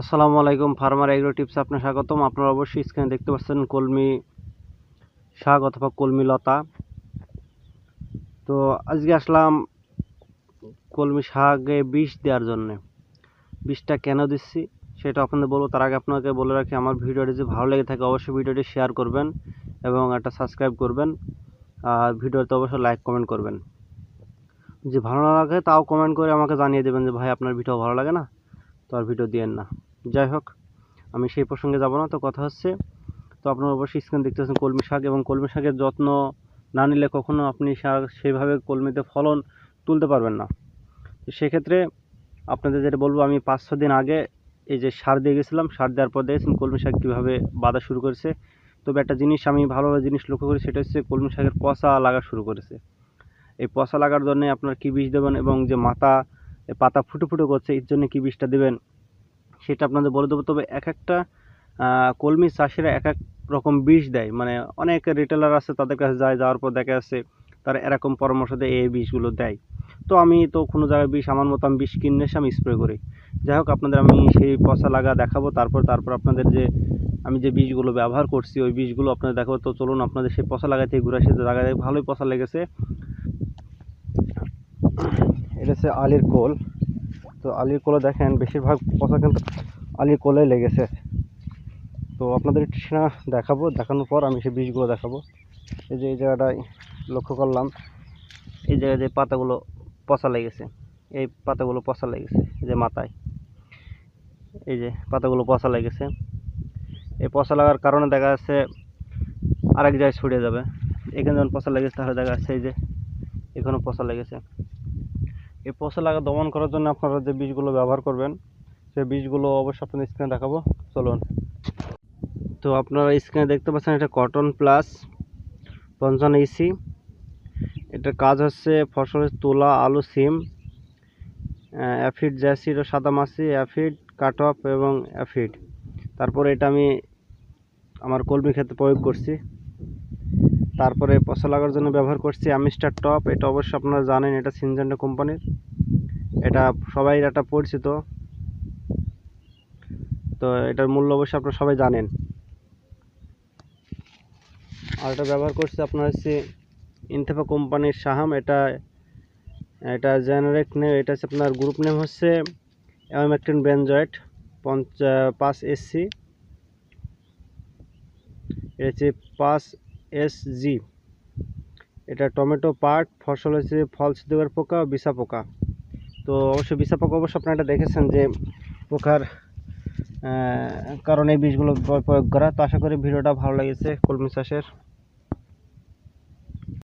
আসসালামু আলাইকুম, farmer agro tips আপনার স্বাগতম। আপনারা অবশ্যই স্ক্রিনে দেখতে পাচ্ছেন কলমি শাক অথবা কলমি লতা। তো আজকে আসলাম কলমি শাকে বিষ দেওয়ার জন্যে। বিষটা কেন দিচ্ছি সেটা আপনাদের বলব। তার আগে আপনাকে বলে রাখি, আমার ভিডিওটি যদি ভালো লেগে থাকে অবশ্যই ভিডিওটি শেয়ার করবেন এবং একটা সাবস্ক্রাইব করবেন। আর ভিডিওতে অবশ্যই লাইক, কমেন্ট করবেন। যে ভালো না লাগে তাও কমেন্ট করে আমাকে জানিয়ে দেবেন যে, ভাই, আপনার ভিডিও ভালো লাগে না? তো আর ভিডিও দিয়েন না। যাই হোক, আমি সেই প্রসঙ্গে যাব না। তো কথা হচ্ছে, তো আপনারা অবশ্যই স্ক্রিন দেখতে পাচ্ছেন কলমি শাক এবং কলমি শাকের যত্ন না নিলে কখনো আপনি শাক সেইভাবে কলমিতে ফলন তুলতে পারবেন না। তো সেক্ষেত্রে আপনাদের যেটা বলব, আমি পাঁচ ছ দিন আগে এই যে সার দিয়ে গেছিলাম, সার দেওয়ার পর দেখেছেন কলমি শাক কীভাবে বাঁধা শুরু করেছে। তবে একটা জিনিস আমি ভালোভাবে জিনিস লক্ষ্য করি, সেটা হচ্ছে কলমি শাকের পচা লাগা শুরু করেছে। এই পচা লাগার জন্য আপনার কী বীজ দেবেন এবং যে মাথা পাতা ফুটো ফুটো করছে, এর জন্য কী বীজটা দেবেন সেটা আপনাদের বলে দেবো। তবে এক একটা কলমি চাষিরা এক এক রকম বিষ দেয়। মানে অনেক রিটেলার আছে তাদের কাছে যায়, যাওয়ার পর দেখা যাচ্ছে তারা এরকম পরামর্শ দেয় এই বিষগুলো দেয়। তো আমি তো কোনো জায়গায় বিষ, আমার মতো আমি বিষ কিনে এসে আমি স্প্রে করি। যাই হোক, আপনাদের আমি সেই পচা লাগা দেখাবো, তারপর তারপর আপনাদের যে, আমি যে বীজগুলো ব্যবহার করছি, ওই বীজগুলো আপনাদের দেখাবো। তো চলুন, আপনাদের সেই পচা লাগা থেকে ঘুরে আসি, যে ভালোই পচা লেগেছে। এটা হচ্ছে আলির কোল। তো আলির কোলে দেখেন, বেশিরভাগ পচা কিন্তু আলির কোলে লেগেছে। তো আপনাদের একটু সেটা দেখাবো, দেখানোর পর আমি সেই বীজগুলো দেখাবো। এই যে এই জায়গাটায় লক্ষ্য করলাম, এই জায়গায় যে পাতাগুলো পচা লেগেছে, এই পাতাগুলো পচা লেগেছে, এই যে মাথায়। এই যে পাতাগুলো পচা লেগেছে। এই পচা লাগার কারণে দেখা যাচ্ছে আরেক জায়গায় ছড়িয়ে যাবে। এখানে যখন পচা লেগেছে, তাহলে দেখা যাচ্ছে এই যে এখানেও পচা লেগেছে। এই পচা লাগা দমন করার জন্য আপনারা যে বীজগুলো ব্যবহার করবেন, সেই বীজগুলো অবশ্যই আপনাদের স্ক্রিনে দেখাবো। চলুন। তো আপনারা স্ক্রিনে দেখতে পাচ্ছেন, এটা কটন প্লাস পঞ্চান্ন ইসি এটার কাজ হচ্ছে ফসলের তোলা, আলু, সিম অ্যাফিড, জ্যাসিড ও সাদা মাছি, অ্যাফিড কাট অফ এবং অ্যাফিড। তারপরে এটা আমি আমার কলমি ক্ষেত্রে প্রয়োগ করছি। তারপরে পচা লাগার জন্য ব্যবহার করছি অ্যামিস্টার টপ, এটা অবশ্যই আপনারা জানেন, এটা সিনজেন্টা কোম্পানির। এটা সবাই এটা পরিচিত। তো এটার মূল্য অবশ্যই আপনারা সবাই জানেন। আর এটা ব্যবহার করছি আপনার হচ্ছে ইনথেফা কোম্পানির সাহাম এটা এটা জেনারেট নেম এটা হচ্ছে আপনার গ্রুপ নেম হচ্ছে অ্যামামেকটিন বেনজয়েট পঞ্চা, পাঁচ এসসি এটা হচ্ছে পাঁচ এস জি এটা টমেটো পাট, ফসল হচ্ছে ফল ছিদ্রকার পোকা, বিছা পোকা। তো অবশ্যই বিষা পোকা অবশ্য আপনারা এটা দেখেছেন যে পোকার কারণে এই বীজগুলো প্র- প্রয়োগ করা। তো আশা করি ভিডিওটা ভালো লেগেছে, কলমি চাষের।